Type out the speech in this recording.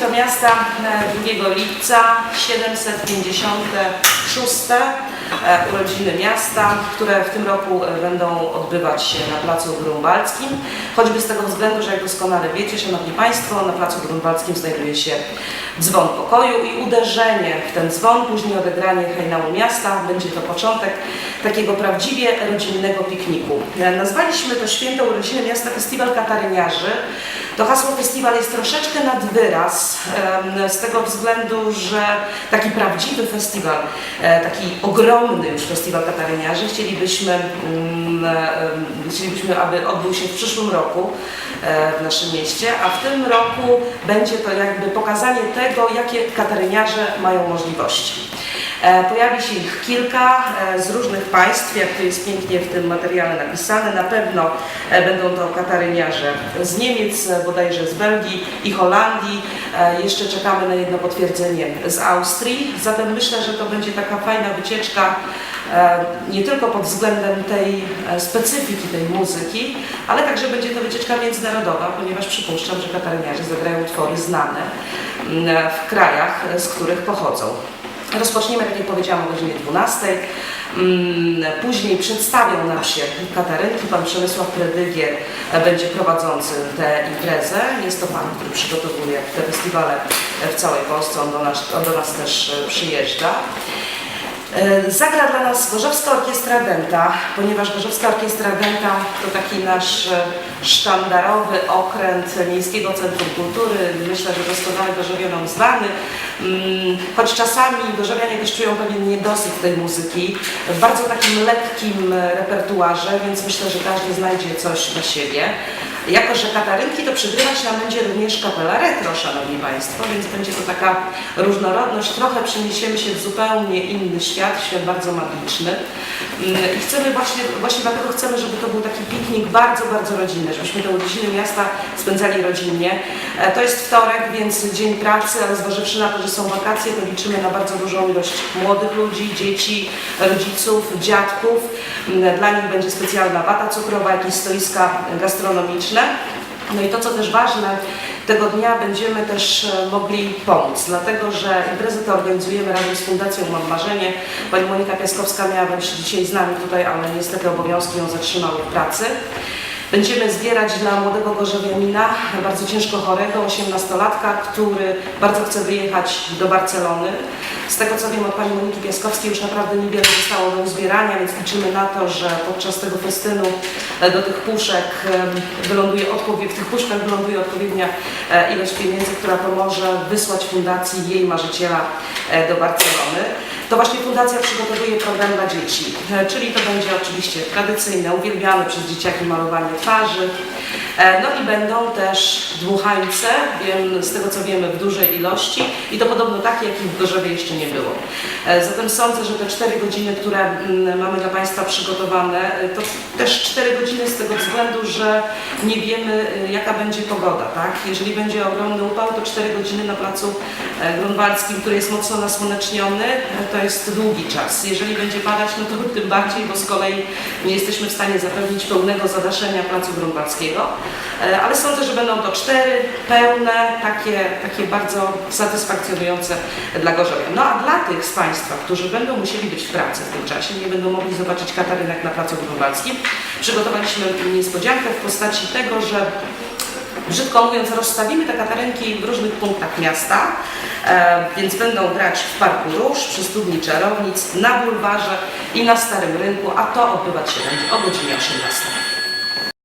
Święto Miasta e, 2 lipca 756 e, urodziny miasta, które w tym roku e, będą odbywać się na Placu Grunwaldzkim. Choćby z tego względu, że jak doskonale wiecie, Szanowni Państwo, na Placu Grunwaldzkim znajduje się dzwon pokoju i uderzenie w ten dzwon, później odegranie hejnału miasta. Będzie to początek takiego prawdziwie rodzinnego pikniku. E, Nazwaliśmy to święto urodziny miasta Festiwal Kataryniarzy. To hasło festiwal jest troszeczkę nad wyraz, z tego względu, że taki prawdziwy festiwal, taki ogromny już festiwal kataryniarzy chcielibyśmy, mm, em, chcielibyśmy, aby odbył się w przyszłym roku e, w naszym mieście, a w tym roku będzie to jakby pokazanie tego, jakie kataryniarze mają możliwości. E, Pojawi się ich kilka e, z różnych państw, jak to jest pięknie w tym materiale napisane. Na pewno e, będą to kataryniarze z Niemiec, bodajże z Belgii i Holandii. Jeszcze czekamy na jedno potwierdzenie z Austrii. Zatem myślę, że to będzie taka fajna wycieczka nie tylko pod względem tej specyfiki tej muzyki, ale także będzie to wycieczka międzynarodowa, ponieważ przypuszczam, że kataryniarze zagrają utwory znane mm, w krajach, z których pochodzą. Rozpoczniemy, tak jak powiedziałam, o godzinie 12. Mm, Później przedstawią nam się Katarynki. Pan Przemysław Predygier będzie prowadzący tę imprezę. Jest to pan, który przygotowuje te festiwale w całej Polsce. On do nas, on do nas też przyjeżdża. E, Zagra dla nas Gorzowska Orkiestra Dęta, ponieważ Gorzowska Orkiestra Dęta to taki nasz e, sztandarowy okręt Miejskiego Centrum Kultury. Myślę, że doskonale Gorzowionom znany. Mm, Choć czasami gorzowianie też czują pewien niedosyt tej muzyki w bardzo takim lekkim e, repertuarze, więc myślę, że każdy znajdzie coś dla siebie. Jako, że Katarynki to przygrywać nam będzie również kapela retro, Szanowni Państwo, więc będzie to taka różnorodność. Trochę przeniesiemy się w zupełnie inny świat, świat bardzo magiczny. Mm, I chcemy właśnie, właśnie dlatego chcemy, żeby to był taki piknik bardzo, bardzo rodzinny, żebyśmy te urodziny miasta spędzali rodzinnie. E, To jest wtorek, więc dzień pracy, ale zważywszy na to, że są wakacje, to liczymy na bardzo dużą ilość młodych ludzi, dzieci, rodziców, dziadków. Mm, Dla nich będzie specjalna wata cukrowa, jakieś stoiska gastronomiczne. No i to, co też ważne, tego dnia będziemy też e, mogli pomóc, dlatego że imprezę to organizujemy razem z Fundacją Mam Marzenie. Pani Monika Piaskowska miała być dzisiaj z nami tutaj, ale niestety obowiązki ją zatrzymały w pracy. Będziemy zbierać dla młodego gorzowianina, bardzo ciężko chorego, 18-latka, który bardzo chce wyjechać do Barcelony. Z tego co wiem od pani Moniki Piaskowskiej już naprawdę niewiele zostało do uzbierania, więc liczymy na to, że podczas tego festynu e, do tych puszek wyląduje odpowie- w tych puszkach wyląduje odpowiednia e, ilość pieniędzy, która pomoże wysłać fundacji jej marzyciela e, do Barcelony. To właśnie fundacja przygotowuje program dla dzieci, e, czyli to będzie oczywiście tradycyjne, uwielbiane przez dzieciaki malowanie twarzy. E, No i będą też dmuchańce, z tego co wiemy w dużej ilości i to podobno takie, jakich w Gorzowie jeszcze nie było. E, Zatem sądzę, że te 4 godziny, które mm, mamy dla Państwa przygotowane, to też 4 godziny z tego względu, że nie wiemy jaka będzie pogoda, tak? Jeżeli będzie ogromny upał, to 4 godziny na placu grunwaldzkim, który jest mocno nasłoneczniony, to jest długi czas. Jeżeli będzie padać, no to tym bardziej, bo z kolei nie jesteśmy w stanie zapewnić pełnego zadaszenia placu grunwaldzkiego. E, Ale sądzę, że będą to cztery pełne, takie, takie bardzo satysfakcjonujące dla Gorzowia. No a dla tych z Państwa, którzy będą musieli być w pracy w tym czasie, nie będą mogli zobaczyć Katarynek na placu grunwaldzkim, przygotowaliśmy niespodziankę w postaci tego, że brzydko mówiąc, rozstawimy te katarynki w różnych punktach miasta, e, więc będą grać w Parku Róż, przy Studni Czarownic, na bulwarze i na Starym Rynku, a to odbywać się będzie o godzinie 18.